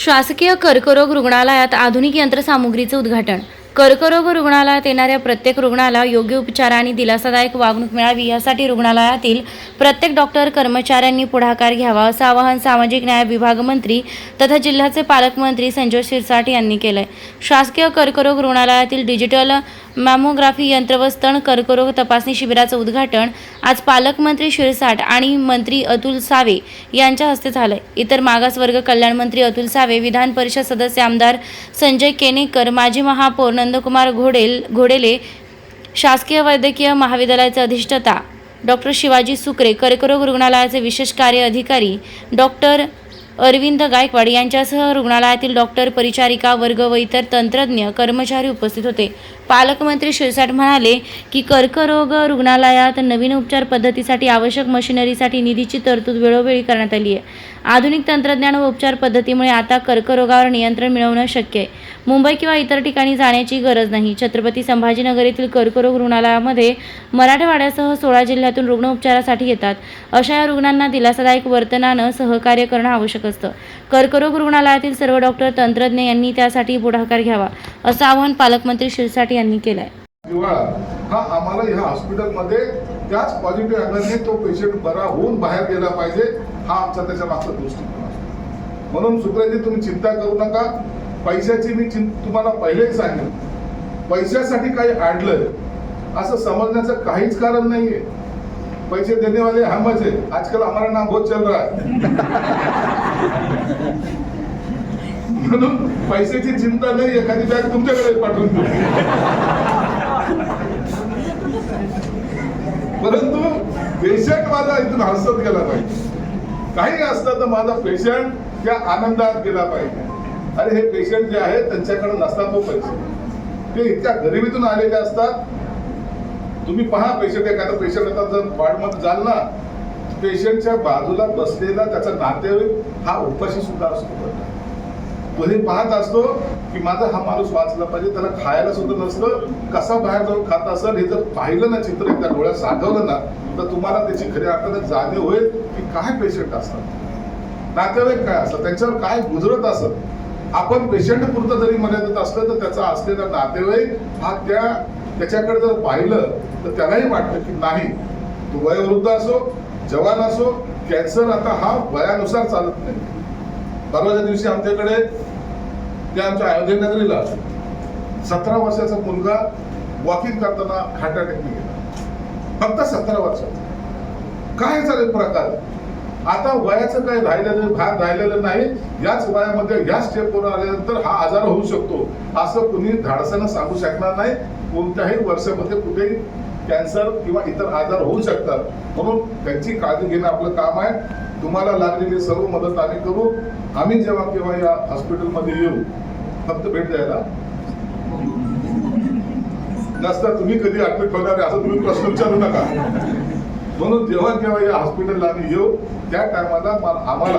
शासकीय कर्करोग रुग्णालयात आधुनिक यंत्रसामुग्रीचे उद्घाटन कर्करोग रुग्णालयात येणाऱ्या प्रत्येक रुग्णाला योग्य उपचार आणि दिलासादायक वागणूक मिळावी यासाठी रुग्णालयातील प्रत्येक डॉक्टर कर्मचाऱ्यांनी पुढाकार घ्यावा असं आवाहन सामाजिक न्याय विभाग मंत्री तथा जिल्ह्याचे पालकमंत्री संजय शिरसाट यांनी केलंय. शासकीय कर्करोग रुग्णालयातील डिजिटल मॅमोग्राफी यंत्र व स्तन कर्करोग तपासणी शिबिराचं उद्घाटन आज पालकमंत्री शिरसाट आणि मंत्री अतुल सावे यांच्या हस्ते झालंय. इतर मागासवर्ग कल्याण मंत्री अतुल सावे विधान परिषद सदस्य आमदार संजय केनेकर माजी महापौर नंदकुमार घोडेल घोडेले शासकीय वैद्यकीय महाविद्यालयाचे अधिष्ठता डॉक्टर शिवाजी सुकरे कर्करोग रुग्णालयाचे विशेष कार्य अधिकारी डॉक्टर अरविंद गायकवाड यांच्यासह रुग्णालयातील डॉक्टर परिचारिका वर्ग व इतर तंत्रज्ञ कर्मचारी उपस्थित होते. पालकमंत्री शिरसाट म्हणाले की कर्करोग रुग्णालयात नवीन उपचार पद्धतीसाठी आवश्यक मशिनरीसाठी निधीची तरतूद वेळोवेळी करण्यात आली आहे. आधुनिक तंत्रज्ञान व उपचार पद्धतीमुळे आता कर्करोगावर नियंत्रण मिळवणं शक्य आहे. मुंबई किंवा इतर ठिकाणी जाण्याची गरज नाही. छत्रपती संभाजीनगर येथील कर्करोग रुग्णालयामध्ये मराठवाड्यासह सोळा जिल्ह्यातून रुग्ण उपचारासाठी येतात. अशा या रुग्णांना दिलासादायक वर्तनानं सहकार्य करणं आवश्यक असतं. कर्करोग रुग्णालयातील सर्व डॉक्टर तंत्रज्ञ यांनी त्यासाठी पुढाकार घ्यावा असं आवाहन पालकमंत्री शिरसाट यांनी केलं आहे हा आम्हाला ह्या हॉस्पिटलमध्ये त्याच पॉझिटिव्ह अँगलने तो पेशंट बरा होऊन बाहेर गेला पाहिजे हा आमचा त्याच्या मागचा दृष्टिकोन असतो म्हणून सुप्रियाजी तुम्ही चिंता करू नका. पैशाची मी तुम्हाला पहिलेच सांगेन. पैशासाठी काही आडलं असं समजण्याचं काहीच कारण नाहीये. पैसे देने वाले हम है आजकल हमारा नाम बहुत चल रहा है म्हणून पैशाची चिंता नाही एखादी बॅग तुमच्याकडे पाठवून देऊ. परंतु पेशंट माझा इथून हसत गेला पाहिजे. काही असलं तर माझा पेशंट त्या आनंदात गेला पाहिजे. अरे हे पेशंट जे आहे त्यांच्याकडे नसतात तो पैसे. ते इतक्या गरिबीतून आलेले असतात तुम्ही पहा पेशंट एखादा पेशंट आता जर वार्डमध्ये जाल ना पेशंटच्या बाजूला बसलेला त्याचा नातेवाईक हा उपाशी सुद्धा असतो. तो हे पाहत असतो की माझा हा माणूस वाचला पाहिजे त्याला खायला सुद्धा नसतं कसा बाहेर जाऊन खात असेल हे जर पाहिलं ना चित्र एकदा डोळ्यात साठवलं ना तर तुम्हाला त्याची खऱ्या अर्थाने जाणीव होईल की काय पेशंट असतात. नातेवाईक काय असतात? त्यांच्यावर काय गुजरत असत? आपण पेशंट पुरतं जरी मर्यादित असलं तर त्याचा असलेला नातेवाईक हा त्या त्याच्याकडे जर पाहिलं तर त्यालाही वाटतं की नाही तो वयोवृद्ध असो जवान असो कॅन्सर आता हा वयानुसार चालत नाही. परवाच्या दिवशी आमच्याकडे त्या आमच्या अयोध्येनगरीला सतरा वर्षाचा मुलगा वॉकिंग करताना हार्ट अटॅकने गेला. फक्त सतरा वर्षाचा. काय चालेल प्रकार? आता वयाचं काही राहिलेलं भाग राहिलेलं नाही याच वयामध्ये या स्टेपवर आल्यानंतर हा आजार होऊ शकतो. असं कुणी धाडसानं सांगू शकणार नाही. कोणत्याही वर्षामध्ये कुठेही कॅन्सर किंवा इतर आजार होऊ शकतात. म्हणून त्यांची काळजी घेणं आपलं काम आहे. तुम्हाला लागलेली सर्व मदत आम्ही करू. आम्ही जेव्हा केव्हा या हॉस्पिटलमध्ये येऊ फक्त भेट द्यायला. नसता तुम्ही कधी ऍडमिट होणार आहे असं तुम्ही प्रश्न विचारू नका. म्हणून जेव्हा जेव्हा या हॉस्पिटलला आम्ही येऊ. त्या टायमाला आम्हाला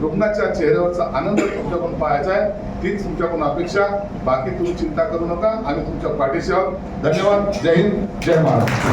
रुग्णाच्या चेहऱ्यावरचा आनंद तुमच्याकडून पाहायचा आहे. तीच तुमच्याकडून अपेक्षा. बाकी तुम्ही चिंता करू नका. आम्ही तुमच्या पाठीशी आहोत. धन्यवाद. जय हिंद. जय महाराष्ट्र.